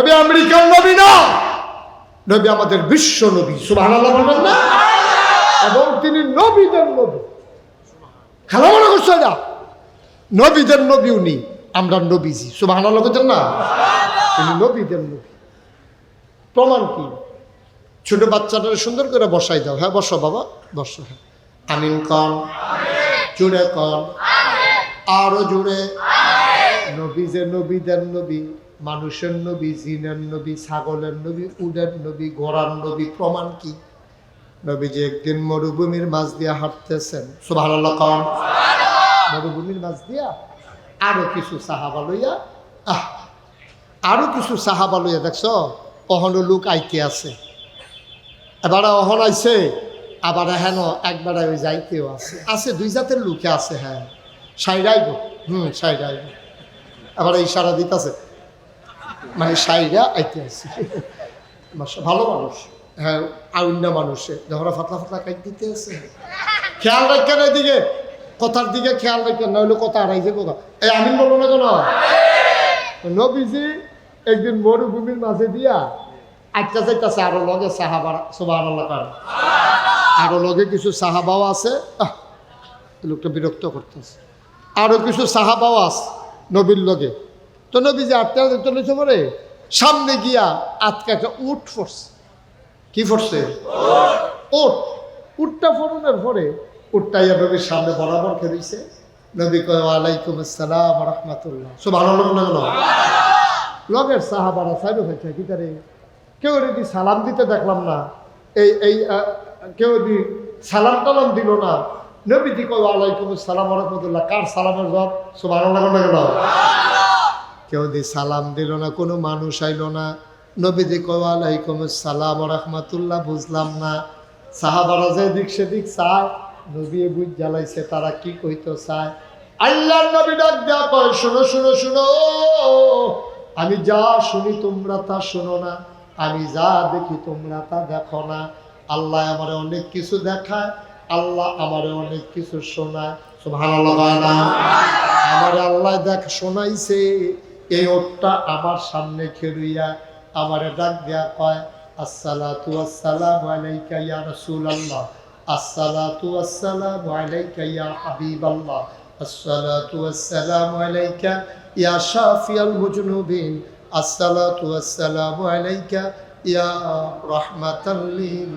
নবী আমেরিকান নবী না। নবী আমাদের বিশ্ব নবী সুবাহ বলবেন না? এবং তিনি নবীদের নবী। খেলা মনে করছ না নবীদের নবী উনি আমরা নবীজি সুবাহ না? তিনি নবীদের নবী। প্রমাণ কি? ছোট বাচ্চাটা সুন্দর করে বসাই দাও। হ্যাঁ বসো বাবা বসো। হ্যাঁ। আমিন কন। জুড়ে কন। আরও জুড়ে। নবী যে নবীদের নবী। মানুষের নবী জিনের নবী ছাগলের নবী উডের নবী ঘোড়ার নবী প্রমাণ কি? নবী যে একদিন মরুভূমির মাঝ দিয়া হাঁটতেছেন। কন। মরুভূমির মাছ দিয়া আরও কিছু সাহাবা লইয়া আহ আরও কিছু সাহাবা লইয়া দেখছ অহনো লোক আইতে আছে। এবার অহন আইছে আবার হেন একবার ওই যাইতেও আছে। আছে দুই জাতের লোকে আছে হ্যাঁ। সাইরাইব। হুম সাইরাইব। আবার ইশারা দিতেছে মানে সাইরা আইতে মাশা- ভালো মানুষ। হ্যাঁ আউন্য মানুষে। যখন ফাতলা ফাতলা কাইট দিতে আছে। খেয়াল রাখেন এদিকে। কথার দিকে খেয়াল রাখেন নইলে কথা আড়াইছে কথা এই আমিন বলব না কেন? নবীজি একদিন মরুভূমির মাঝে দিয়া আটটা চাইতেছে আরও লগে সাহাবার সোবাহ আরও লগে কিছু সাহাবাও আছে। লোকটা বিরক্ত করতেছে। আরও কিছু সাহাবাও আছে নবীর লগে। তো নবী যে আটটা চলেছে পরে? সামনে গিয়া আজকে একটা উঠ ফোর্স কি ফোর্সে উঠ উঠটা ফোরনের পরে উঠটা এভাবে সামনে বরাবর খেয়েছে নবী কয়, ওয়ালাইকুম আসসালাম রহমতুল্লাহ। সব ভালো লাগল না লগের সাহাবারা সাইড হয়েছে কি তারে কেউ যদি সালাম দিতে দেখলাম না, এই এই কেউ যদি সালাম টালাম দিল না নবী দি কয়, ওয়ালাইকুম আসসালাম রহমতুল্লাহ। কার সালামের জবাব? সব ভালো লাগল না কেন কেউ দি সালাম দিল না, কোনো মানুষ আইলো না। নবী দি কয়, ওয়ালাইকুম আসসালাম রহমতুল্লাহ, বুঝলাম না। সাহাবারা যে দিক সেদিক চায়, নবী বুঝ জ্বালাইছে, তারা কি কইতো চায়? আল্লাহ নবী ডাক দেয়া কয়, শুনো শুনো শুনো, আমি যা শুনি তোমরা তা শোনো না, আমি যা দেখি তোমরা তা দেখো না। আল্লাহ আমার অনেক কিছু দেখায়, আল্লাহ আমার অনেক কিছু শোনায়। ভালো লাগায় না আমার আল্লাহ দেখ, শোনাইছে। এই ওটটা আমার সামনে খেলুইয়া আমার ডাক দেয়া কয়, আসসালাতু আসসালামু আলাইকা ইয়া রাসূলুল্লাহ। আসসালাতু আসসালামু আলাইকা ইয়া হাবিবাল্লাহ। আসসালাতু আসসালামু আলাইকা ইয়া শাফিয়াল মুজনুবিন। আসসালাতু আসসালামু আলাইকা ইয়া রাহমাতাল লিল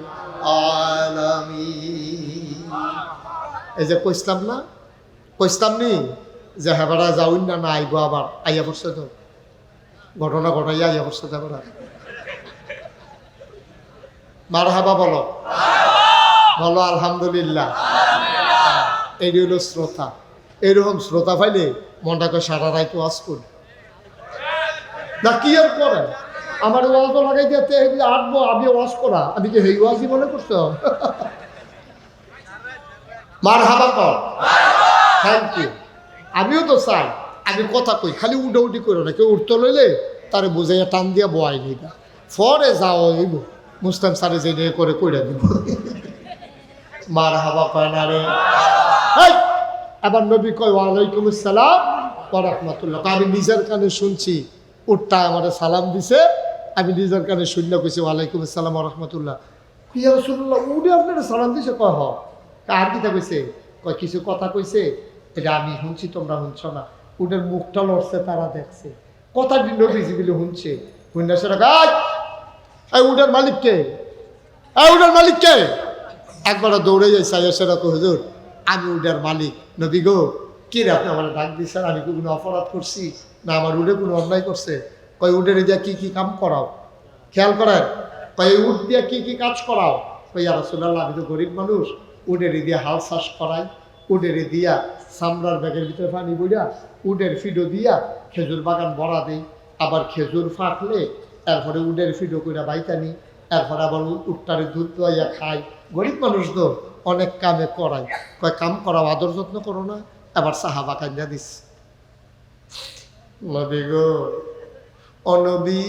আলামিন। এই যে কইসলাম না? কইসলাম নি? যে হেবারা যাউন না না আইব আবার, আইয়া পড়ছে তো। ঘটনা ঘটাইয়া আইয়া পড়ছে তো এবার মার হাবা বলো। বলো আলহামদুলিল্লাহ। এই হলো শ্রোতা এরকম শ্রোতা পাইলে মনটাকে সারা রায় আজ করি না, কি আর করে আমার ওয়াজ লাগাই দিতে আটবো আমি ওয়াজ করা আমি কি হেই ওয়াজই মনে করছ মার হাবা কর থ্যাংক ইউ আমিও তো চাই আমি কথা কই, খালি উডা উডি করো না, কেউ উঠতে লইলে তারে বুঝাইয়া টান দিয়া বয়াই নিবা ফরে যাও হইব মুসলাম সারে যে করে কইরা দিব। মার হাবা কয় না রে আবার নবী কয়, ওয়ালাইকুম আসসালাম রাহমাতুল্লাহ। আমি নিজের কানে শুনছি, উঠটা আমার সালাম দিছে, আমি নিজের কানে শূন্য কইছি, ওয়ালাইকুম আসসালাম রাহমাতুল্লাহ। ইয়া রাসূলুল্লাহ উডে আপনারা সালাম দিছে, কয়, হ। আর কিতা কইছে? কয়, কিছু কথা কইছে? এটা আমি শুনছি, তোমরা শুনছ না। উডের মুখটা লড়ছে, তারা দেখছে। কথা নবীজি বলে শুনছে। গাছ এই মালিককে এই মালিককে একবার দৌড়ে যাই, সাইয়া হুজুর, আমি মালিক। নবী গো, কি রে আমার ডাক দিচ্ছেন আমি কি কোনো অপরাধ করছি? না, আমার উডে কোনো অন্যায় করছে? কয় উডের দিয়া কি কি কাম করাও? খেয়াল করেন? কয় উড দিয়া কি কি কাজ করাও? কই আর আমি তো গরিব মানুষ। উডের দিয়া হাল চাষ করাই। উডের দিয়া সামরার ব্যাগের ভিতরে পানি বইয়া উডের ফিডো দিয়া খেজুর বাগান ভরা দেই। আবার খেজুর ফাটলে এরপরে উডের ফিডো কইরা বাইতানি এরপরে আবার উটটারে দুধ দোয়াইয়া খাই। গরিব মানুষ তো অনেক কামে করাই কয়, কাম করাও আদর যত্ন করো না এবার সাহাবা কান্দা দিস। গো অনবী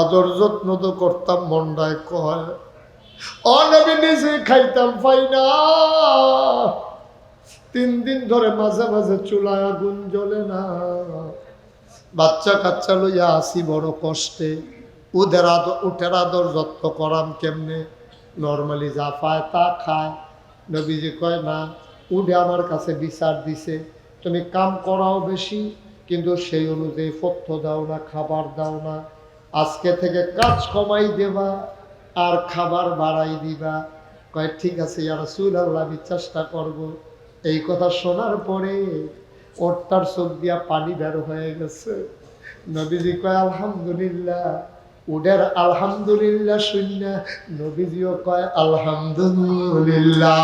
আদর যত্ন তো করতাম মন্ডায় কয় খাইতাম পাই তিন দিন ধরে মাঝে মাঝে চুলায় আগুন জ্বলে না। বাচ্চা কাচ্চা লইয়া আসি বড় কষ্টে। ওদের আদর, উঠের আদর যত্ন করাম কেমনে? নর্মালি যা পায় তা খায়। নবীজি কয়, না, উঠে আমার কাছে বিচার দিছে। তুমি কাম করাও বেশি, কিন্তু সেই অনুযায়ী পথ্য দাও না, খাবার দাও না। আজকে থেকে কাজ কমাই দেবা। আর খাবার বাড়াই দিবা। কয়, ঠিক আছে, ইয়া রাসূল আল্লাহ আমি চেষ্টা করব। এই কথা শোনার পরে ওরটার চোখ দিয়া পানি বের হয়ে গেছে। নবীজি কয়, আলহামদুলিল্লাহ। উডের, আলহামদুলিল্লাহ শূন্য। নবীজিও কয়, আলহামদুলিল্লাহ।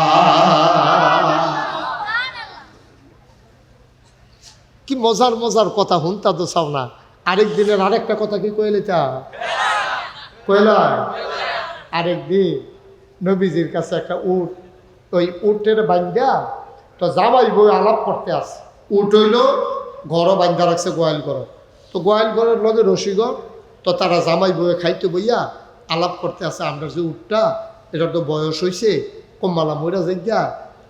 কি মজার মজার কথা হুনতা তো চাও না। আরেক দিনের আরেকটা কথা কি কইলে চা কইলা আরেকদিন নবীজির কাছে একটা উট। ওই উটের বান্দা তো জামাই বই আলাপ করতে আসে। উট হইল ঘরও বান্ধা রাখছে, গোয়াল ঘর। তো গোয়াল ঘরের লগে রসিগর তো তারা জামাই বইয়ে খাইতে বইয়া আলাপ করতে আসে, আমরা যে উটটা, এটার তো বয়স হয়েছে কম্মালা মইরা যাইয়া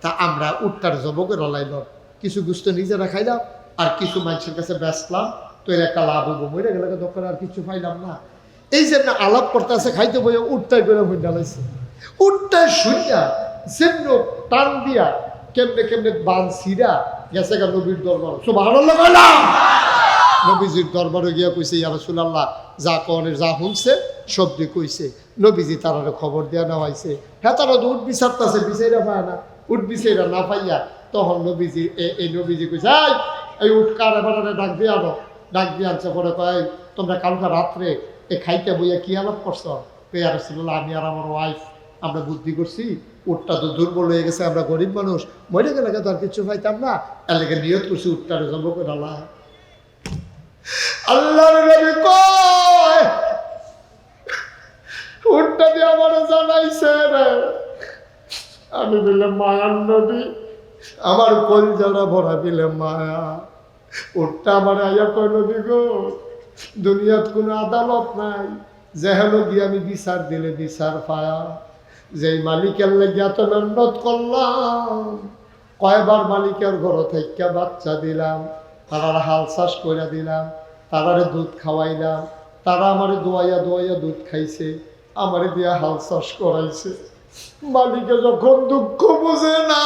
তা আমরা উটটার জবকে রলাইল কিছু গুস্ত নিজেরা খাইলাম, আর কিছু মানুষের কাছে বেচলাম, তো এর একটা লাভ হব মরে গেলে দোকানে আর কিছু পাইলাম না। এই যে আলাপ করতে আছে, খাইতে বইয়া উটটাই করে হইন ডালাইছে উটটাই শুইয়া যেমন টান দিয়া কেমনে কেমনে বান সিরা গেছে গা নবীর দরবার। কইলাম নবীজির দরবারে গিয়া কইছে, ইয়া রাসূলুল্লাহ, যা কনের যা শুনছে সবদি কইছে। নবীজি তারারে খবর দিয়া নেওয়াইছে। হ্যাঁ তারা তো উঠ বিচারতাছে, বিচাইরা পায় না। উঠ বিচাইরা না পাইয়া তখন নবীজি এই নবীজি কইছে, এই উঠ কার এবারে ডাক দিয়ে আনো? ডাক দিয়ে আনছে, পরে কয় তোমরা কালকা রাত্রে এ খাইতে বইয়া কি আলাপ করছ? পেয়া আমি আর আমার ওয়াইফ আমরা বুদ্ধি করছি, উটটা তো দুর্বল হয়ে গেছে, আমরা গরিব মানুষ, মরে গেলে তো আর কিছু পাইতাম না। এলাকা নিয়ত করছি উটটারে জন্ম করে আল্লাহ। আল্লাহর নবী দিয়ে আমার জানাইছে আমি বললাম, মায়ার নবী, আমার কোল যারা ভরা দিলে মায়া, উটটা আমার আয়া কয় নবী গো? দুনিয়াত কোনো আদালত নাই। যেহেন গিয়ে আমি বিচার দিলে বিচার পায়া। যেই মালিকের লেগে এত মেহনত করলাম, কয়বার মালিকের ঘর থেকে বাচ্চা দিলাম, তারার হাল চাষ করে দিলাম, তারারে দুধ খাওয়াইলাম, তারা আমারে দোয়াইয়া দোয়াইয়া দুধ খাইছে, আমারে দিয়া হাল চাষ করাইছে। মালিকে যখন দুঃখ বুঝে না,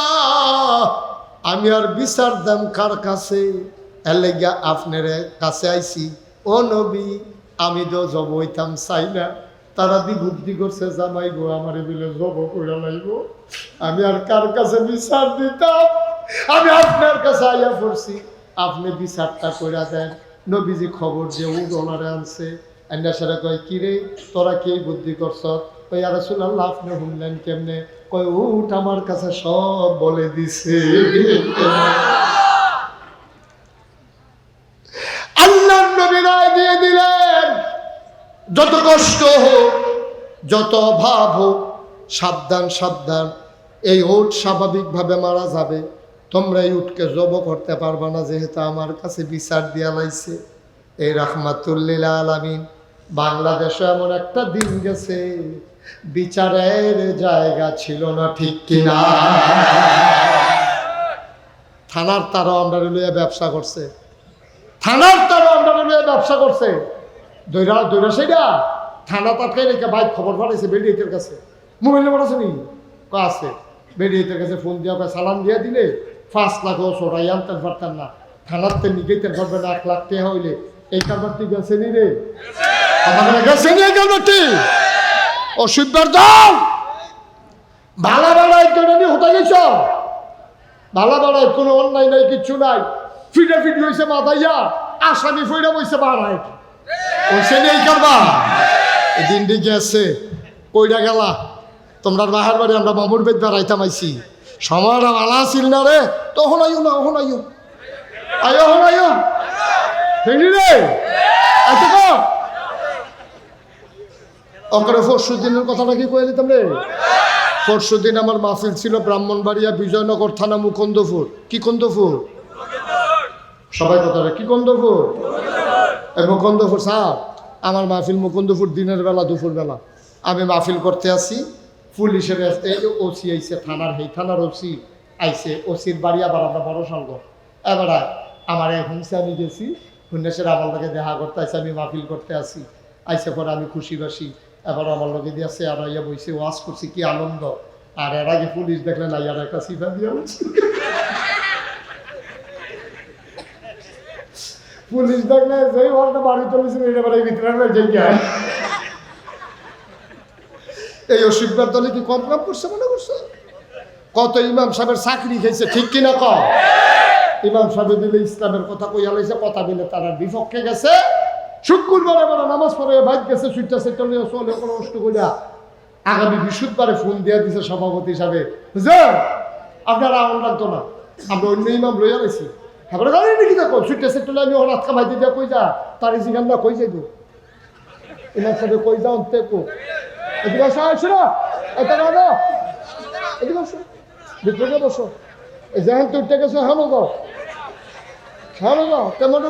আমি আর বিচার দাম কার কাছে? এলেগা আপনার কাছে আইছি। ও নবী, আমি তো জব হইতাম চাই না তারা দি বুদ্ধি করছে, জামাই গো, আমার বিলে জব করে লাইব। আমি আর কার কাছে বিচার দিতাম? আমি আপনার কাছে আইয়া পড়ছি। আপনি বিচারটা কইরা দেন। নবীজি খবর যে উড ওনারে আনছে। আন্ডা সারা কয় কিরে তোরা কে বুদ্ধি করছ? কই আর আল্লাহ আপনি শুনলেন কেমনে? কয়, উঠ আমার কাছে সব বলে দিছে। আল্লাহ নবী রায় দিয়ে দিলেন। যত কষ্ট হোক, যত অভাব হোক, সাবধান সাবধান। এই উট স্বাভাবিকভাবে মারা যাবে। তোমরা এই উটকে জব করতে পারবা না, যেহেতু আমার কাছে বিচার দিয়া লাইছে। এই রাহমাতুল্লিল আলামিন, বাংলাদেশে এমন একটা দিন গেছে, বিচারের জায়গা ছিল না ঠিক কিনা। থানার তারা আন্ডারে লইয়া ব্যবসা করছে। থানার তারা আন্ডারে লইয়া ব্যবসা করছে। দৈরা দৈরা সেইটা থানা তাকে রেখে ভাই খবর পাঠাইছে বেডিয়েটের কাছে। মোবাইল নাম্বার আছে নি? আছে? বেডিয়েটের কাছে ফোন দিয়া সালাম দিয়ে দিলে পাঁচ লাখ ও সরাই আনতে পারতাম না। থানার তে নিগেতে পারবে না, এক লাখ টাকা হইলে। এই কারবারটি গেছে নি রে? গেছে নি এই কারবারটি অসুবিধার দাও ভালো ভালো একজন হতে গেছ? ভালো ভালো কোনো অন্যায় নাই, কিচ্ছু নাই। ফিটে ফিট হয়েছে মাথাইয়া আসামি ফইরা বইছে বাড়ায় ওইসে নেই কারবা দিনটি গেছে কইরা গেলা তোমরা বাহার বাড়ি আমরা মামুর বেদ বেড়াইতাম আইছি সময়টা ভালো আছিল না রে তখন আইও না ওখন আইও। আইও হন আইও। ফেলি রে এত কম অকরে পরশু দিনের কথাটা কি কয়ে দিতাম রে? পরশু দিন আমার মাহফিল ছিল ব্রাহ্মণবাড়িয়া বিজয়নগর থানা মুকুন্দপুর। কি কন্দপুর? সবাই কথা কি কন্দপুর মুকুন্দপুর স্যার, আমার মাহফিল মুকুন্দপুর দিনের বেলা, দুপুর বেলা। আমি মাহফিল করতে আসি। পুলিশের ওসি আইছে, থানার হেই থানার ওসি আইসে ওসির বাড়ি আবার আমরা বড় সঙ্গ এবার আমার হুমসে আমি গেছি। হুন্নেসের আমার লোকে দেখা করতে আসে আমি মাহফিল করতে আসি। আইসে পরে আমি খুশি বাসি। এবার আমার লোকে দিয়েছে আর ইয়া বইছে, ওয়াজ করছি, কি আনন্দ। আর এর আগে পুলিশ দেখলে না ইয়ার একটা সিফা দিয়ে পুলিশ দেখলে যেই ঘরটা বাড়ি চলেছিল এটা বাড়ি ভিতরে এই অসুখবার দলে কি কম কাম করছে মনে করছে? কত ইমাম সাহেবের চাকরি খেয়েছে, ঠিক কিনা কম ইমাম সাহেব দিলে ইসলামের কথা কইয়া লাইছে, কথা বলে তারা বিপক্ষে গেছে। শুক্রবার বলে নামাজ পড়ে ভাগ গেছে সুইটা সেটা নিয়ে চলে, কোনো কষ্ট করিয়া আগামী বৃহস্পতিবারে ফোন দিয়ে দিছে সভাপতি হিসাবে। বুঝলেন আপনার আউন লাগতো না। আমরা অন্য ইমাম লইয়া লাইছি তারপরে গাড়ি নাকি দেখো সুইটা সেটা আমি অনাথ কামাইতে দিয়া কই যা, তার জিগান না কই যাইব? ইমাম সাহেব কই যাও দেখো এদিকে আসো আসো না এটা না এদিকে আসো, ভিতরে বসো। এই যেহেন তুই উঠে গেছো হানো যাও হানো যাও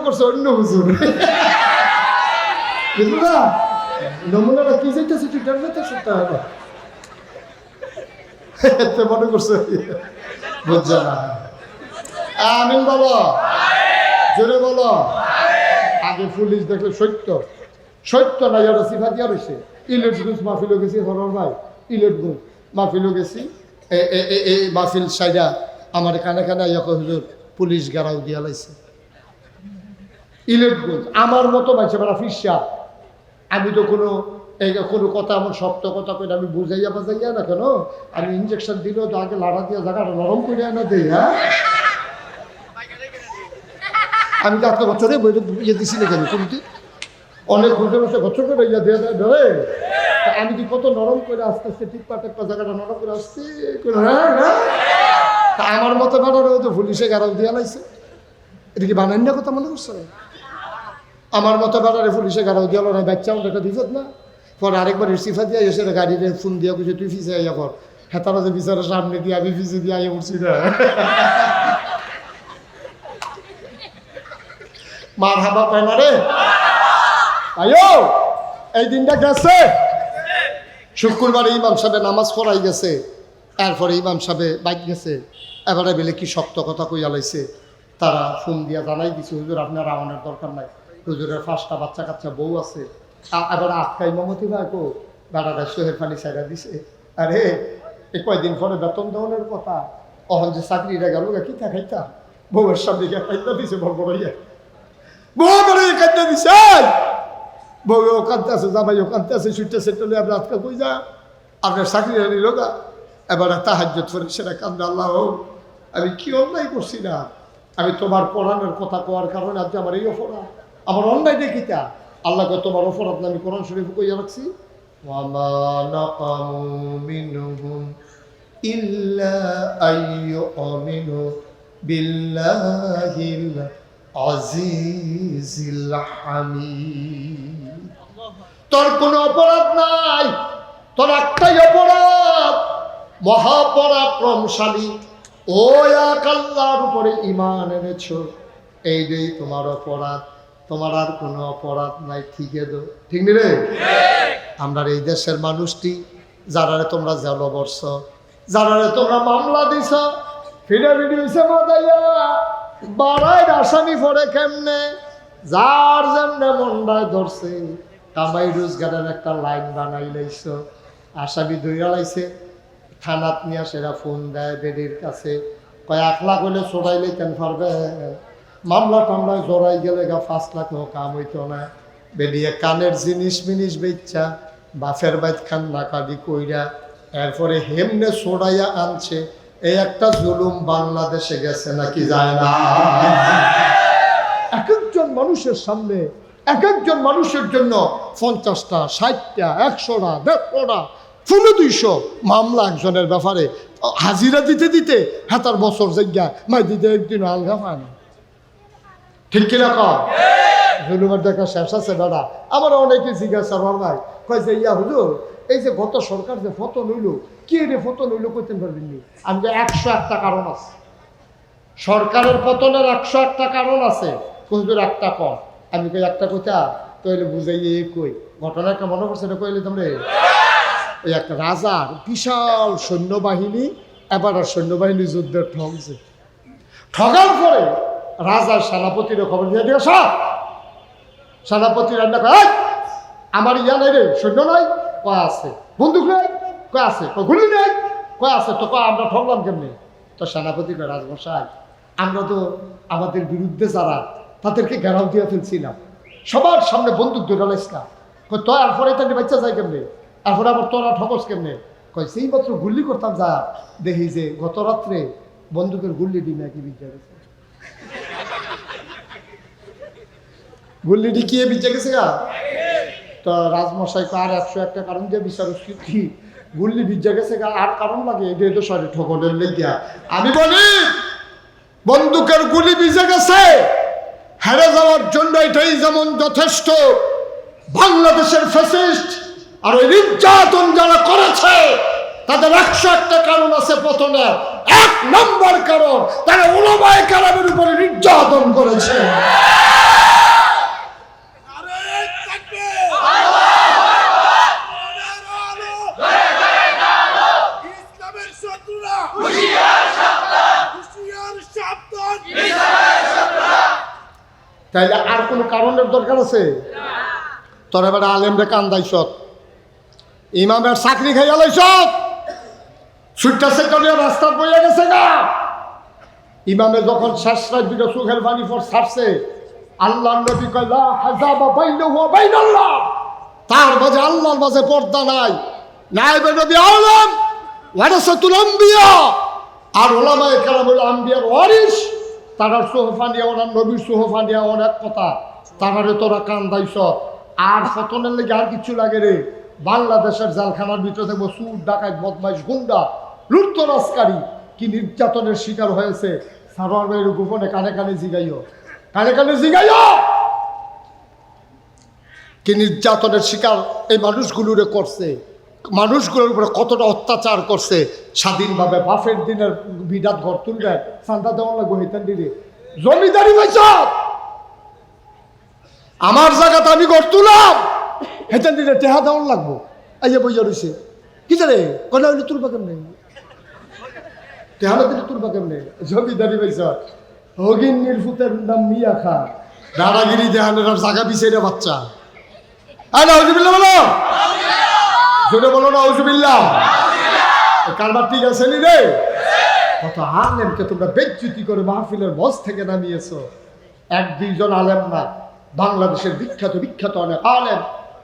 করছ অন্য হুজুর? বুঝলো না? নমুনাটা কি যাইতেছে তুই ডানতে শুনতে হবে এতে মনে করছ? বুঝছ না আমিন বলো জোরে বলো। আগে পুলিশ দেখলে সত্য। সত্য না যারা সিফা দিয়া রয়েছে। ইলেটগুঞ্জ মাহফিলও গেছি হরর ভাই। ইলেটগুঞ্জ মাহফিলও গেছি। এই মাহফিল সাইডা আমার কানে কানে ইয়া হুজুর পুলিশ গারাও দিয়া লাইছে। ইলেটগুঞ্জ আমার মতো মাইছে বেড়া ফিসা আমি তো কোনো কোনো কথা আমার শক্ত কথা কই আমি বুঝাইয়া বাজাইয়া না কেন? আমি ইঞ্জেকশন দিলেও তো আগে লাড়া দিয়া জায়গাটা নরম করিয়া না দেই হ্যাঁ? আমি তো আজকে বছরে ইয়ে দিছি না কেন কমিটি অনেক ঘুরতে বসে বছর করে ইয়া দিয়ে দেয় ধরে। আমি কি কত নরম করে আস্তে আস্তে টিপা টিপা জায়গাটা নরম করে করে হ্যাঁ হ্যাঁ। আমার মতো বেড়ারে তো পুলিশে গারাল দিয়া লাইছে। এটা কি বানান না কথা মনে করছ আমার মতো বেড়ারে পুলিশে গারাল দিয়া না বাচ্চা আমার একটা দিছত না। পরে আরেকবার সিফা দিয়া এসে গাড়িতে ফোন দিয়া কিছু তুই ফিসে আইয়া কর হ্যাঁ তারা যে বিচারের সামনে দিয়ে আমি ফিসে দিয়ে আইয়া উঠছি না। মার হাবা পায় না রে। এই দিনটা গেছে। শুক্রবারে ইমাম সাহেব নামাজ পড়াই গেছে এরপরে ইমাম সাহেব বাইক গেছে। এবারে বেলে কি শক্ত কথা কইয়া লাইছে। তারা ফোন দিয়া জানাই দিছে, হুজুর, আপনার রাওয়ানের দরকার নাই। হুজুরের পাঁচটা বাচ্চা কাচ্চা বউ আছে। এবার আটকা ইমামতি ভাই কো, বেড়াটা সোহের পানি সাইডা দিছে। আরে এই কয়দিন পরে বেতন দেওয়ানোর কথা। অহন যে চাকরিটা গেল কি খাইতা বউয়ের সামনে খাইতা দিছে, বড় বড় ইয়ে। বউ বড় খাইতা দিছে বউ ওখানতে আছে জামাই ওখানতে আছে, ছুটতে সেটলে আপনি আজকে কই যা? আপনার চাকরি নিল গা এবার তাহাজ করে, সেটা কান্দে আল্লাহ আমি কি অন্যায় করছি না? আমি তোমার পড়ানোর কথা কোয়ার কারণে আজ আমার এই অপরাধ। আমার অন্যায় দেখিতা আল্লাহকে তোমার অপরাধ আমি কোরআন শরীফ কইয়া রাখছি। ইল্লা ইল্লা আইয়ুমিনু বিল্লাহিল আজিজিল হামিদ। তোর কোনো অপরাধ নাই তোর একটাই অপরাধ মহাপরাক্রমশালী। ও এক আল্লাহর উপরে ইমান এনেছ এই যে তোমার অপরাধ তোমার আর কোনো অপরাধ নাই ঠিক দো ঠিক নি রে? আমরা এই দেশের মানুষটি যারারে তোমরা জল বর্ষ যারারে তোমরা মামলা দিছ ফিরে ভিডিওছে মাদাইয়া। বাড়াই আসামি পড়ে কেমনে? যার যেমনে মন্ডায় ধরছে, কামাই রোজগারের একটা লাইন বানাই লাইছ। আসামি ধইরা লাইছে, থানাত নিয়ে সেরা ফোন দেয় বেডির কাছে। কয়, এক লাখ হলে চড়াইলে কেন পারবে? মামলা টামলায় জড়াই গেলে গা পাঁচ লাখ হোক কাম হইতো না। বেরিয়ে কানের জিনিস মিনিস বেচ্চা বাফের বাইত খান নাকাদি কইরা। এরপরে হেমনে সোড়াইয়া আনছে এই একটা জুলুম বাংলাদেশে গেছে নাকি যায় না? এক একজন মানুষের সামনে, এক একজন মানুষের জন্য পঞ্চাশটা, ষাটটা, একশোটা, দেড়শোটা পনেরো দুইশো মামলা একজনের ব্যাপারে। হাজিরা দিতে দিতে হাতার বছর জায়গা মাই দিতে একদিন আলগা পায় না ঠিক কিনা কর জুলুমের দেখা শেষ আছে দাদা আমার অনেকে জিজ্ঞাসা ভাই কয় যে, ইয়া হুজুর, এই যে গত সরকার যে ফটো নইল কে রে ফটো নইল করতে পারবেন নি? আমি একশো একটা কারণ আছে। সরকারের পতনের একশো একটা কারণ আছে হুজুর একটা কম। আমি কই একটা কইতা? তৈলে বুঝাই এই কই। ঘটনা একটা মনে করছে এটা কইলে তোমরা? ওই একটা রাজার বিশাল সৈন্যবাহিনী, এবার আর সৈন্যবাহিনী যুদ্ধের ঠকছে ঠগার পরে রাজার সেনাপতির খবর দিয়ে দিয়ে সব। সেনাপতি রান্না করে আমার ইয়া নাই রে, সৈন্য নাই? আছে। বন্দুক নাই? কয় আছে? কয় গুলি নাই? কয় আছে? তো কয় আমরা ঠকলাম কেমনি? তো সেনাপতি কয় রাজমশাই আমরা তো আমাদের বিরুদ্ধে যারা তাদেরকে ঘেরাও দিয়ে ফেলছিলাম। সবার সামনে বন্দুক ধরে লাইস না কয় তো আর তাদের বাচ্চা যায় কেমনে? এরপরে আবার তোরা ঠকস কেমনে? কয় সেই মাত্র গুল্লি করতাম যা দেখি যে গত রাত্রে বন্দুকের গুল্লি ডিমে কি বিদ্যা গেছে? গুল্লি ডিকিয়ে বিদ্যা গেছে গা? তো রাজমশাই কয়, আর একশো একটা কারণ দিয়ে বিচার কি? গুল্লি বিদ্যা গেছে আর কারণ লাগে? এটা তো সরি ঠকনের লেগিয়া। আমি বলি, বন্দুকের গুলি ভিজে গেছে। হেরে যাওয়ার জন্য এটাই যেমন যথেষ্ট, বাংলাদেশের ফ্যাসিস্ট আর ওই নির্যাতন যারা করেছে, তাদের একশো একটা কারণ আছে পতনে এক নম্বর কারণ, তারা উলমায় কালামের উপরে নির্যাতন করেছে আরে থাকবে সোনার আলো ইসলামের শত্রুরা হুঁশিয়ার সাবধান তাইলে আর কোনো কারণের দরকার আছে? তোর এবার আলেমরে কান্দাইছ ইমামের চাকরি খাইয়া লাইছ সুইটটা সেক্টরিয়া রাস্তা বইয়া গেছে গা। ইমামে যখন শেষ রাত দুটো সুখের বাণী ফর ছাড়ছে আল্লাহ নবী কয়লা হাজাবা বাইনাহু ওয়া বাইনাল্লাহ। তার মাঝে আল্লাহর মাঝে পর্দা নাই। নাইবে নবী আলম, ওয়ারাসাতুল আম্বিয়া। আর ওলামায়ে কেরাম হলো আম্বিয়ার ওয়ারিস। তারার সোহফা নিয়ে ওনার নবীর সোহফা নিয়ে অনেক কথা, তারারে তোরা কান্দাইছ। আর ফতনের লেগে আর কিছু লাগে রে। বাংলাদেশের জালখানার ভিতরে দেখব সুর ডাকাত, বদমাইশ, গুন্ডা, লুটতরাজকারী কি নির্যাতনের শিকার হয়েছে। সারোয়ার ভাইয়ের গোপনে কানে কানে জিগাইও। কানে কানে জিগাইও! কি নির্যাতনের শিকার এই মানুষগুলোরে করছে। মানুষগুলোর উপরে কতটা অত্যাচার করছে, স্বাধীনভাবে বাফের দিনের বিরাট ঘর তুলবে, সান্তা দেওয়ান লাগবো দিলে জমিদারি পাইছ আমার জায়গাতে আমি ঘর তুলাম! হেতান দিলে টেহা দেওয়ান লাগবো। আইয়া বইয়া রয়েছে। কি জানে? কনা হইলে তুলবা কেমনে? টেহা দিলে তুলবা কেমনে? জমিদারি পাইছ হগিন নির্ফুতের নাম মিয়া খা দাদাগিরি দেহানের জায়গা বিছে বাচ্চা। আরে নাউজুবিল্লাহ বলো! জোরে বলো না নাউজুবিল্লাহ কারবার ঠিক আছে নি রে? কত আলেমকে তোমরা বেজ্জুতি করে মাহফিলের মঞ্চ থেকে নামিয়েছো। এক দুইজন আলেম না, বাংলাদেশের বিখ্যাত বিখ্যাত অনেক আলেম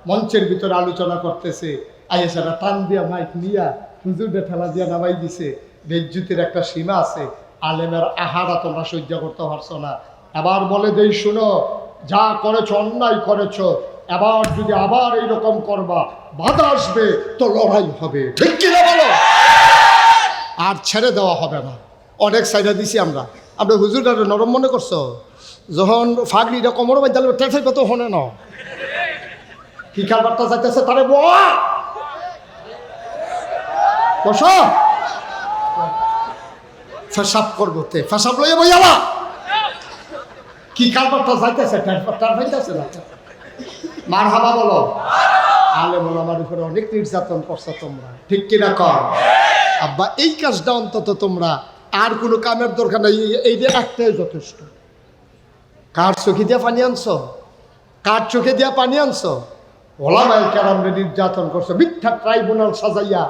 মঞ্চের ভিতরে আলোচনা করতেছে। আইএসারা টান দিয়া মাইক নিয়া হুজুরটা ঠেলা দিয়া নামাই দিছে। বেজ্জুতির একটা সীমা আছে, আলেমের আহারা তোমরা সহ্য করতে পারছ না। আবার বলে দেই, শুনো, যা করেছ, অন্যায় করেছ এবার যদি আবার এইরকম করবা, বাধা আসবে, তো লড়াই হবে। ঠিক কিনা বলো? আর ছেড়ে দেওয়া হবে না। অনেক সাইডা দিছি আমরা। আমরা হুজুরটা নরম মনে করছ? যখন ফাগড়িটা কোমর বাই তাহলে টেফে কত হনে ন। কি কারবারটা যাইতেছে তারে বস। ফেসাব করব তে। ফেসাব লইয়া বই বইয়ালা কি কারবারটা যাইতেছে? যাইতেছে না মার হাবা বলো। আলে বলো আমার উপরে অনেক নির্যাতন করছ তোমরা। ঠিক কিনা কর? আব্বা এই কাজটা অন্তত তোমরা আর কোনো কামের দরকার নাই এই- যে একটাই যথেষ্ট। কার চোখে দিয়া পানি আনছো? কার চোখে দিয়া পানি আনছো? ওলামাই কেরামরে নির্যাতন করছ মিথ্যা ট্রাইব্যুনাল সাজাইয়া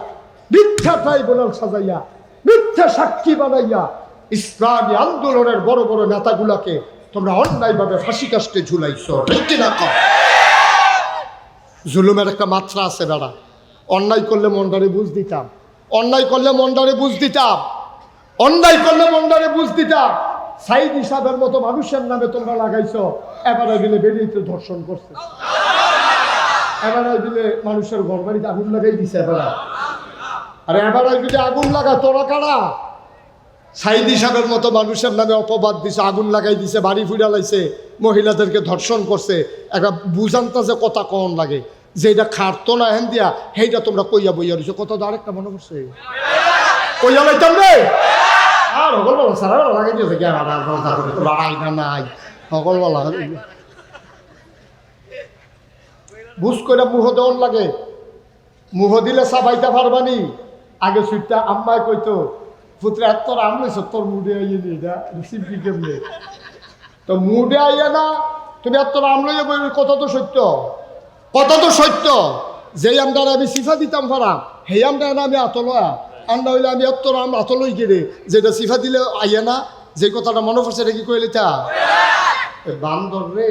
মিথ্যা ট্রাইব্যুনাল সাজাইয়া মিথ্যা সাক্ষী বানাইয়া ইসলামী আন্দোলনের বড় বড় নেতাগুলাকে তোমরা অন্যায়ভাবে ফাঁসি কাস্টে ঝুলাইছো। ঠিক কিনা কর? জুলুমের একটা মাত্রা আছে বেড়া। অন্যায় করলে মন্ডারে বুঝ দিতাম। অন্যায় করলে মন্ডারে বুঝ দিতাম। অন্যায় করলে মন্ডারে বুঝ দিতাম। সাইদ হিসাবের মতো মানুষের নামে তোমরা লাগাইছো, এবারে দিলে বেরিয়েতে ধর্ষণ করছে। এবারে দিলে মানুষের ঘর বাড়িতে আগুন লাগাই দিছে এবারে আরে এবারে যদি আগুন লাগা তোরা কারা? সাইদ হিসাবের মতো মানুষের নামে অপবাদ দিছে, আগুন লাগাই দিছে, বাড়ি ফুড়া লাইছে, মহিলাদেরকে ধর্ষণ করছে। একটা বুঝানতা যে কথা কন লাগে, যে এটা খাটতো না হেন দিয়া, সেইটা তোমরা কইয়া বইয়া রয়েছে কত আরেকটা মনে করছে কইয়া লাইতাম রে? আর লাগে। মুহ দিলে সাবাইতে পারবানি। আগে সুইটটা আম্মায় কইতো পুত্রে রাম লইছ, তোর মুডে আইয়ে নি এটা কি কেমনে? তো মুডে আইয়া না, তুমি নাম লইয়া বই কথা তো সত্য? কথা তো সত্য? যেই আমটা আমি সিফা দিতাম পারাম সেই আমটা আমি আতলয়া আন্দা হইলে আমি এত নাম আতলই গেলে যেটা সিফা দিলে আইয়া না যে কথাটা মনে পড়ছে এটা কি কইলে তা? বান্দর রে,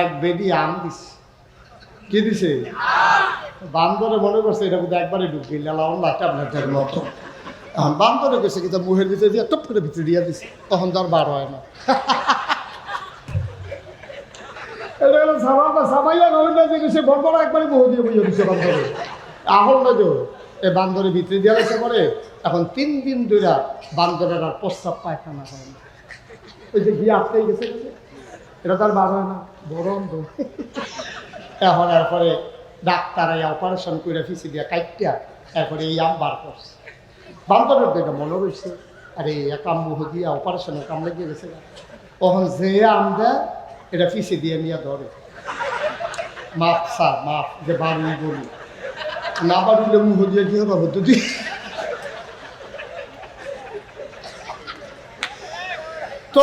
এক বেডি আম দিছে। কি দিছে? বান্দরে মনে করছে এটা বোধহয় একবারে ঢুকি লালাম না ট্যাবলেটের মতো। এখন বান্দরে গেছে কিন্তু মুহের ভিতরে দিয়ে, টপ করে ভিতরে দিয়ে দিছে। তখন তো আর বার হয় না। এটা হলো বড় বড় বহু এখন তিন দিন ধরে বান্দরের আর প্রস্তাব পায়খানা না। ওই যে গিয়ে আটকাই গেছে। এটা তার বার হয় না। তো। এখন এরপরে ডাক্তার অপারেশন করে ফিসি দিয়া, কাইটিয়া। এরপরে এই আম বার করছে বান্দরের দেখে মনে রয়েছে। আরে, এক আম মুহ দিয়া অপারেশনের কাম লেগে গেছে। তখন যে আম দেয় এটা ফিসি দিয়ে নিয়ে ধরে। মাপ স্যার মাপ যে বাড়ি বলি। না বাড়িলে মুহ দিয়ে কি হবে, হতো তুই তো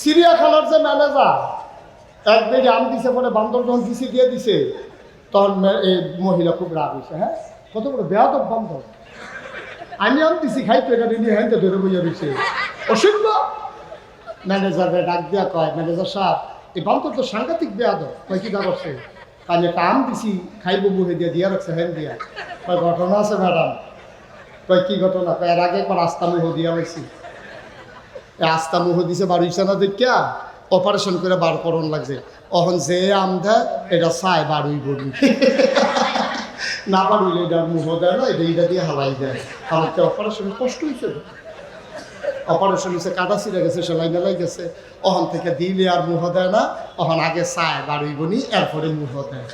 চিড়িয়াখানার যে ম্যানেজার এক বেগে আম দিছে পরে বান্দর যখন দিছে দিয়ে দিছে, তখন এই মহিলা খুব রাগ হয়েছে হ্যাঁ? কত বড় বেয়াদব বান্দর। আমি দিছি, খাইতে এটা নিয়ে হ্যাঁ ধরে বইয়া দিছে। অসভ্য ম্যানেজারে ডাক দিয়া কয়, ম্যানেজার সাহেব এই বান্দর তো সাংঘাতিক বেয়াদব। কয়, কি করছে? কাজে একটা আম দিছি, খাইব মুহে দিয়ে, দিয়া রাখছে হ্যাঁ দিয়া। কয়, ঘটনা আছে, ম্যাডাম? কয়, কি ঘটনা? কয়, এর আগে একবার আস্তা মুহ দিয়া হয়েছি রাস্তা মুহ দিছে বাড়িছে না দেখিয়া অপারেশন করে বার করন লাগছে। অহন যে আম দেয়, এটা চায় বাড়ুই বড়ি না বাড়ুইলে এটা মুহ দেয় না, এটা এটা দিয়ে হালাই দেয়। আমাকে অপারেশন কষ্ট হয়েছে অপারেশন হয়েছে কাটা ছিঁড়ে গেছে, সেলাই মেলাই গেছে। অহন থেকে দিলে আর মুহ দেয় না অহন আগে চায় বাড়ুই বনি, এরপরে মুহ দেয়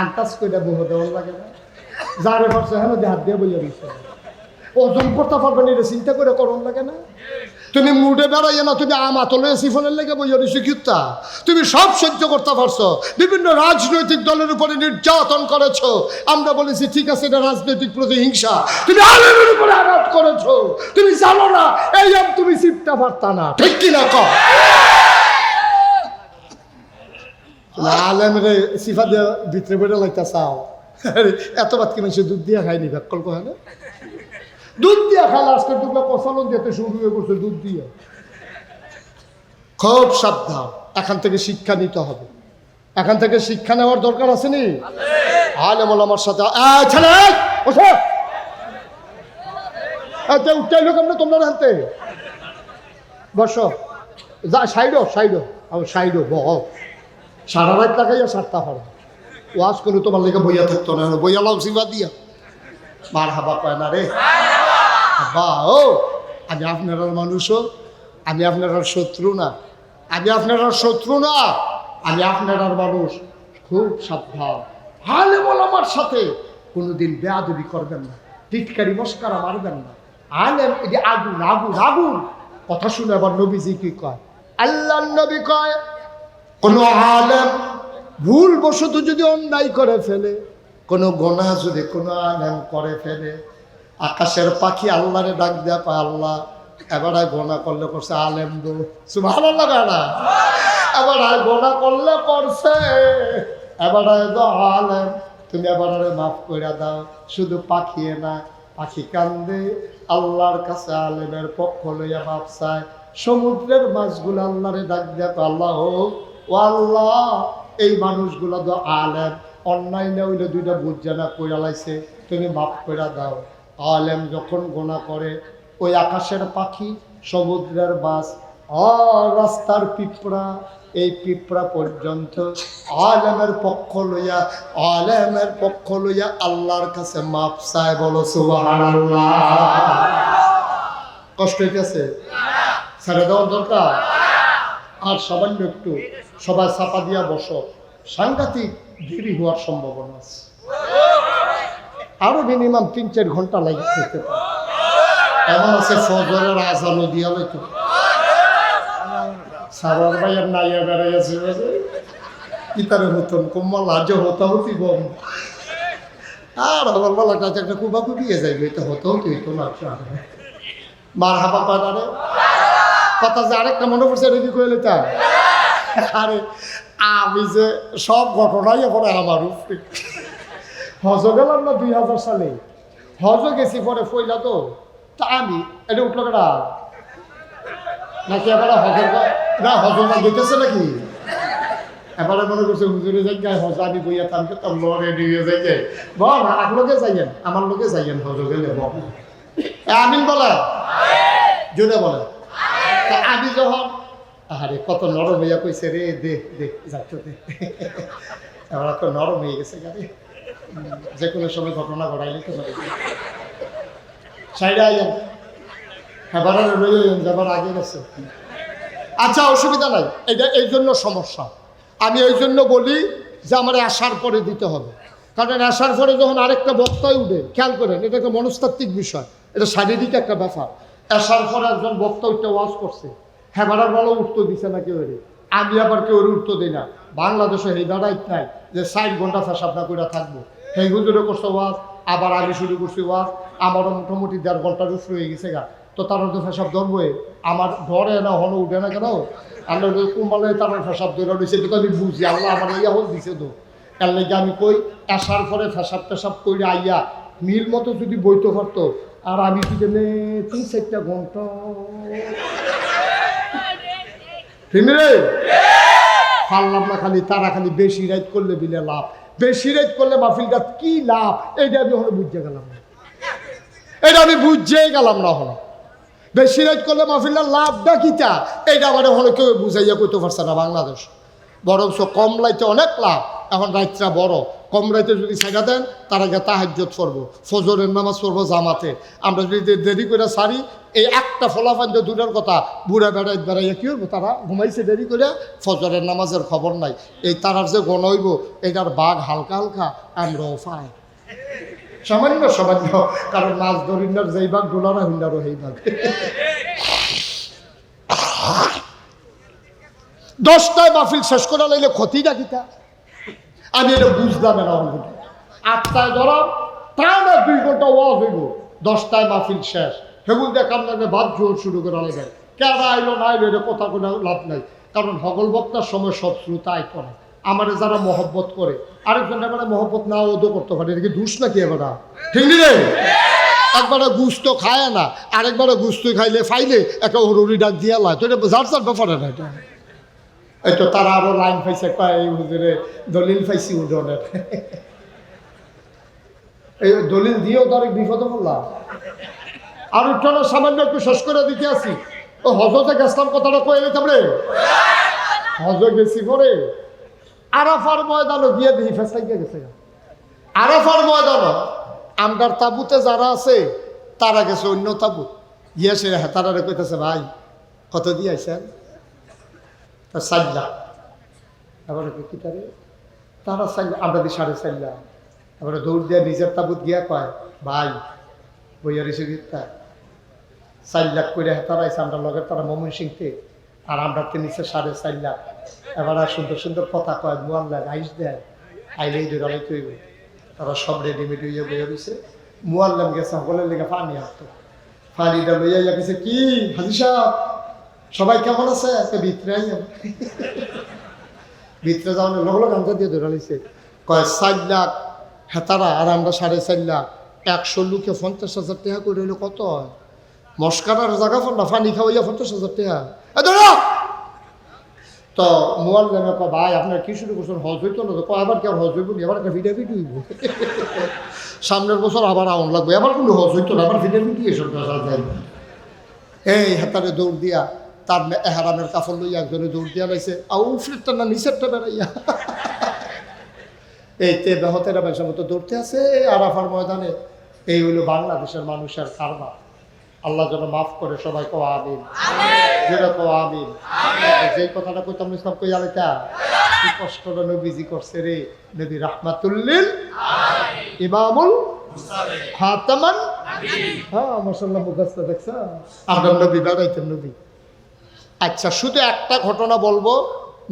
আন্তাজ করে মুহ দেওয়ার লাগে না। যারে পারছে হ্যাঁ হাত দিয়ে বইয়া দিচ্ছে ওজন করতে পারবেন এটা চিন্তা করে করন লাগে না। তুমি মুডে বেড়াইয়া না তুমি আমাতলে সিফনের লেগে বইয়া দিছি কিত্তা তুমি সব সহ্য করতে পারছ। বিভিন্ন রাজনৈতিক দলের উপরে নির্যাতন করেছ। আমরা বলেছি, ঠিক আছে, এটা রাজনৈতিক প্রতিহিংসা। তুমি আলেমের উপরে আঘাত করেছ। তুমি জানো না, এই আম তুমি চিপটা পারতা না। ঠিক কিনা কর আলেম রে সিফা দিয়ে ভিতরে বেড়ে লাইতা চাও। এত বাদ কি মানুষ দুধ দিয়ে খায়নি ব্যাকল কহে না? দুধ দিয়া খায়, আজকে দুগুলো প্রচলন দিতে শুরু হয়ে করছে দুধ দিয়ে। খুব সাবধান, এখান থেকে শিক্ষা নিতে হবে। এখান থেকে শিক্ষা নেওয়ার দরকার আছে নি? আমার সাথে ছেলে তোমরা হাতে বসো। যা, সাইডো সাইডো। আমার সাইডো, বহ। সারা রাত লাগাইয়া সারতা পারো। ওয়াজ তোমার লেগে বইয়া থাকতো না, বইয়া সিবা দিয়া। মার হাবা পায় না রে? বা ও, আমি আপনার আর মানুষও আমি আপনার আর শত্রু না, আমি আপনার আর শত্রু না, আমি আপনার আর মানুষ, খুব সাবধান। হালে বল আমার সাথে কোনোদিন বেয়াদবি করবেন না টিটকারি মস্কারা মারবেন না। আলেম, এই আগুন আগুন আগুন, কথা শুনে আবার নবীজি কি কয়? আল্লাহ নবী কয়, কোনো আলেম ভুল বশত যদি অন্যায় করে ফেলে, কোনো গোনা যদি কোনো আলেম করে ফেলে আকাশের পাখি আল্লাহরে ডাক দেয়া পায় আল্লাহ এবার গোনা করলে করছে আলেম দো ভালো লাগে না? এবার গোনা করলে করছে এবার তো আলেম। তুমি এবার মাফ করে দাও শুধু পাখিয়ে না পাখি কান্দে। আল্লাহর কাছে আলেমের পক্ষ লইয়া মাপ চায়। সমুদ্রের মাছগুলো আল্লাহরে ডাক দেয়া কয়, আল্লাহ ও আল্লাহ এই মানুষগুলো তো আলেম। অন্যায় না হইলে দুইটা বুঝছে না কইরা লাইছে তুমি মাফ করে দাও। আলেম যখন গোনা করে, ওই আকাশের পাখি, সমুদ্রের বাস, আর রাস্তার পিঁপড়া, এই পিঁপড়া পর্যন্ত আলেমের পক্ষ লইয়া, আলেমের পক্ষ লইয়া আল্লাহর কাছে মাপ চায় বলো কষ্ট হইতেছে? ছেড়ে দেওয়ার দরকার? আর সামান্য একটু, সবাই চাপা দিয়া বসো। সাংঘাতিক দেরি হওয়ার সম্ভাবনা আছে। আরও মিনিমাম তিন চার ঘণ্টা লাগে যেতে পারে এমন আছে ফজরের আজানো দিয়া লইতো। সারার ভাইয়ের নাইয়া বেড়াইয়াছে ইতারে হতন কম্মা লাজে হতা হতি বম আর আমার বেলা কাছে একটা কুবা কুবিয়ে যাইবে, এটা হতো হতো হইতো না মার হাবা পারে কথা যে আরেকটা মনে পড়ছে কি কইলে তা আরে, আমি যে সব ঘটনাই এখন আমার উপরে। হজ গেলাম না দুই হাজার সালে। হজ গেছি পরে ফইলা তো, তা আমি, এটা উঠল কেটা নাকি এবারে হজর না হজর না যেতেছে নাকি? এবারে মনে করছে হুজুরে যাই গায়ে হজ আমি বইয়া থামকে তোর লড়ে নিয়ে যাই যাই বল আর লোকে যাইয়েন, আমার লোকে যাইয়েন হজ গেলে বল। আমিন বলে? জোরে বলে। আমি যখন আরে কত নরম হইয়া কইছে রে, দে দে যাচ্ছ দে। এবার তো নরম হয়ে গেছে গাড়ি যে কোনো সময় ঘটনা ঘটাইলে তো পারে সাইডে আইয়েন। হ্যাঁ যাবার আগে গেছে। আচ্ছা অসুবিধা নাই। এটা এই জন্য সমস্যা। আমি এই জন্য বলি যে আমার আসার পরে দিতে হবে। কারণ আসার পরে যখন আরেকটা বক্তায় উঠে, খেয়াল করেন, এটা একটা মনস্তাত্ত্বিক বিষয়। এটা শারীরিক একটা ব্যাপার। আসার পরে একজন বক্তা উঠতে ওয়াজ করছে। হ্যাঁ ভালো উত্তর দিছে না কেউ। আমি আবার কেউ উত্তর দিই না। বাংলাদেশে এই দাঁড়াইত নাই যে ষাট ঘণ্টা ফেসাব না করে থাকব। সেই হুজুরে করছে ওয়াজ আবার আমি শুরু করছি ওয়াজ আমারও মোটামুটি দেড় ঘণ্টার উপরে হয়ে গেছে গা। তো তারা তো ফেসাব ধরবে আমার ধরে না হলো উঠে না কেন আল্লাহ কুম্বালে তারা ফেসাব ধরে রয়েছে তো আমি বুঝি আল্লাহ আমার ইয়া হল দিছে তো। তার লেগে আমি কই আসার পরে ফেসাব টেসাব করে আইয়া মিল মতো যদি বইতে পারতো আর আমি নে তিন চারটা ঘণ্টা ফিমি রে পারলাম না খালি, তারা খালি বেশি রাইত করলে বিলে লাভ, বেশি রাইত করলে মাহফিলটা কি লাভ? এটা আমি হলে বুঝতে গেলাম না। এটা আমি বুঝতেই গেলাম না হলো বেশি রাইত করলে মাহফিলটার লাভটা কিটা? এটা আমার হলে কেউ বুঝাইয়া করতে পারছে না বাংলাদেশ। বরং কম লাইতে অনেক লাভ, এখন রাইতটা বড়। কম রাইতে যদি ছাইড়া দেন, তার আগে তাহাজ্জত পড়ব ফজরের নামাজ পড়ব জামাতে। আমরা যদি দেরি করে সারি, এই একটা ফলাফান যে দূরের কথা। বুড়া বেড়াই বেড়াইয়া কী হইব তারা? ঘুমাইছে দেরি করে ফজরের নামাজের খবর নাই। এই তারার যে গণ হইব, এটার বাঘ হালকা হালকা আমরাও পাই সামান্য সামান্য। কারণ মাছ ধরিনার যেই বাঘ, ডোলারা হিন্দারও সেই ভাগ দশটায় মাহফিল শেষ করা লাইলে ক্ষতিটা কিতা? আমি এটা বুঝলাম না আটটায় ধরাম টানা দুই ঘণ্টা ওয়াজ হইব। দশটায় মাহফিল শেষ। সেগুল দিয়ে কান্নাকে বাদ জোর শুরু করে আলাদা কেডা আইলো না আইলো এটা কথা কোনো লাভ নাই। কারণ হগল বক্তার সময় সব শ্রোতা আই করে। আমারে যারা মহব্বত করে আরেকজন এবারে মহব্বত না ওদো করতে পারে। এটা কি দুষ নাকি এবার ঠিক নি রে? একবারে গুস্ত খায় না আরেকবারে গুস্ত খাইলে ফাইলে একটা হরুরি ডাক দিয়া লাই। তো এটা যার যার ব্যাপারে না এটা। এই তো তারা আরও লাইন পাইছে, কয় দলিল পাইছি উদনের। এই দলিল দিয়েও তার বিপদে পড়লাম। আর উঠোনের সামান্য একটু শেষ করে দিতে আসি ও হজতে গেছিলাম, কথাটা কয়ে নিতাম রে। হজ গেছি পরে আরাফার ময়দানও গিয়ে দিই ফেসাই গেছে। আরাফার ময়দান আমদার তাবুতে যারা আছে, তারা গেছে অন্য তাবুত। গিয়ে সে হেতারা কইতেছে, ভাই, কত দিয়ে আইসেন কি তারে? তারা আমরা দিই সাড়ে দৌড় দিয়ে নিজের তাবুত গিয়া কয়, ভাই চার লাখ করে আমরা লগের তারা সিংতে আর আমরা সাড়ে সুন্দর সুন্দর কথা কয়, মোয়াল্লা, আইস দেয় আইলেই দৌড়ালাই তৈব তারা সব রেডিমেড হইয়া বইয়া রয়েছে মোয়াল্লাম গেছে সকলের লেগে পানি আসতো পানিটা লইয়া গেছে কি, হাজি সাহেব? সবাই কেমন আছে? আজকে ভিতরে আইয়েন ভিতরে যাওয়ার লোক লোক আনতে দিয়ে ধরে লিছে কয়, চার লাখ হেতারা আর আমরা সাড়ে চার লাখ। একশো লোকে পঞ্চাশ হাজার টাকা করে হইলে কত হয়? মস্কারার জায়গা ফোন না, পানি খাওয়াইয়া পঞ্চাশ হাজার টাকা। ধরো! তো মোয়াল নেমে কয়, ভাই, আপনার কি শুরু করছেন? হজ হইতো না তো? কয়, আবার কি হজ হইব আবার একটা ভিডিও ভিডিও হইব। সামনের বছর আবার আউন লাগবে। আবার কোনো হজ হইতো না, আবার ভিডিও ভিডিও এসব এই হাতারে দৌড় দিয়া তার এহারামের কাপড় লইয়া একজনে দৌড় দিয়া লাইছে। আউ ফ্লিটটা না নিচেরটা বেড়াইয়া। এই তে বেহতেরা বেশার মতো দৌড়তে আছে এই আরাফার ময়দানে। এই হইল বাংলাদেশের মানুষের কারবার। আল্লাহ যেন মাফ করে সবাই কো আমিন। যেটা কো আমিন। যে কথাটা কইতাম ইসলাম কই আলেটা কি কষ্টটা নবীজি করছে রে নবী রাহমাতুল্লিল ইমামুল খাতামান হ্যাঁ মাসাল্লাহ মুখাস্ত দেখছ? আপনার নবী বেড়াইতেন নবী। আচ্ছা শুধু একটা ঘটনা বলব।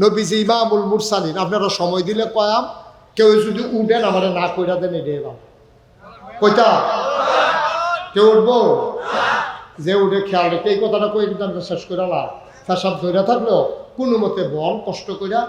নবীজি ইমামুল মুরসালিন, আপনারা সময় দিলে কয়াম, কেউ যদি উঠেন, আমার না কইরা দেন, এটাই ভালো। কইতা? কেউ উঠবো? যে উঠে খেয়াল রেখে এই কথাটা কই কিন্তু শেষ করে না সব ধরে থাকলেও কোনো মতে বল কষ্ট কইরা